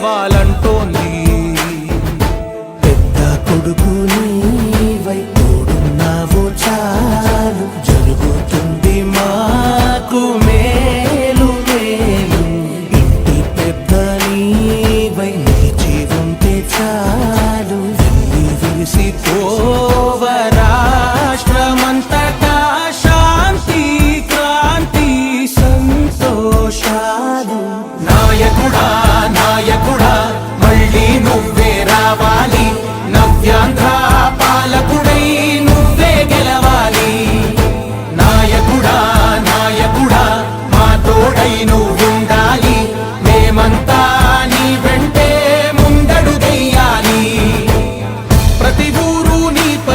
కావాలంటోంది. పెద్ద కొడుకు నీవై తోడున్నావు చాలు. జరుగుతుంది మాకు మేలు మేలు. ఇంటి పెద్ద నీవై నిలిచి ఉంటే చాలు. వెళ్ళి విరిసి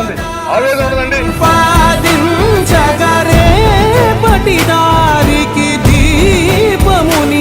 ఉంది ఆవేదన ఉండదండి పాదించగరే పటిదారికి దీపముని